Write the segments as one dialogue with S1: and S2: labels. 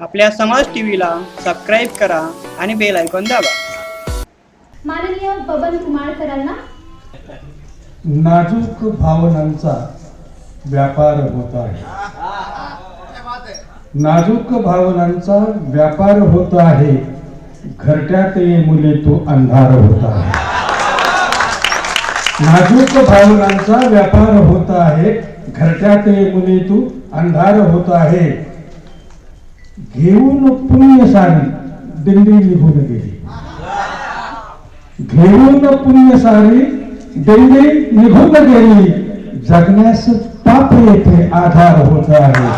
S1: आपल्या समाज टीव्हीला सबस्क्राईब करा आणि बेल आयकॉन दाबा.
S2: माननीय बबन कुमार सरांना
S3: नाजूक भावनांचा व्यापार होत आहे. नाजूक भावनांचा व्यापार होत आहे. घरट्यात ये मुले तो अंधार होत आहे. नाजूक भावनांचा व्यापार होत आहे. घरट्यात ये मुले तू अंधार होत आहे. घेऊन पुण्य सारी दिल्ली निघून गेली. घेऊन पुण्य सारी दिल्ली निघून गेली. जगण्यास पाप येथे आधार होत आहे.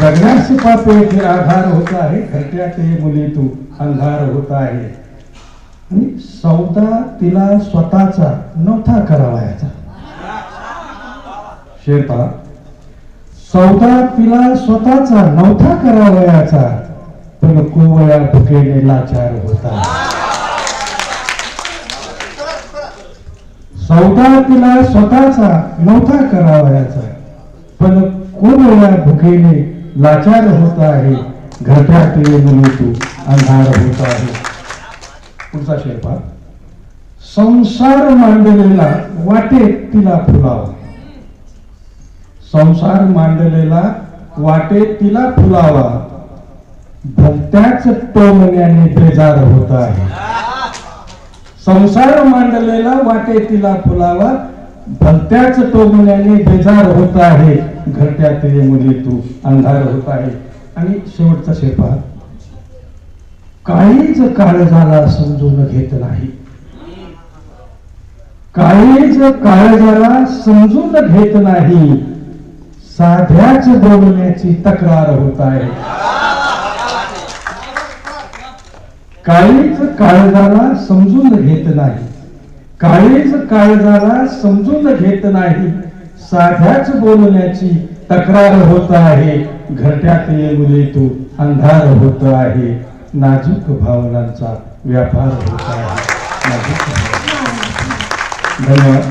S3: जगण्यास पाप येथे आधार होत आहे. घरट्या ते मुली तू अंधार होत आहे. आणि सौदा तिला स्वतःचा नव्हता करावायचा. शेपा सौदा तिला स्वतःचा नव्हता करावयाचा पण कोवळ्या भुकेने लाचार होता. सौदा तिला स्वतःचा नव्हता करावयाचा पण कोवळ्या भुकेने लाचार होत आहे. घरट्यात मुली तू अंधार होत आहे. पुढचा शेपा. संसार मांडलेला वाटेत तिला फुलावा संसार मांडलेला वाटे तिला फुलावा. भक्त्याच टोमण्याने बेजार होत आहे. संसार मांडलेला वाटे तिला फुलावा. भलत्याच टोमण्याने बेजार होत आहे. घरट्या ते मुली तू अंधार होत आहे. आणि शेवटचा शेपा. काहीच काळ झाला समजून घेत नाही. काहीच काळ झाला समजून घेत नाही. साध्याच बोलण्याची तक्रार होत आहे. काळीच काळजाला समजून घेत नाही. काळीच काळजाला समजून घेत नाही. साध्याच बोलण्याची तक्रार होत आहे. घरट्यात ये तू अंधार होत आहे. नाजूक भावनांचा व्यापार होत आहे. नाजूक धन्यवाद.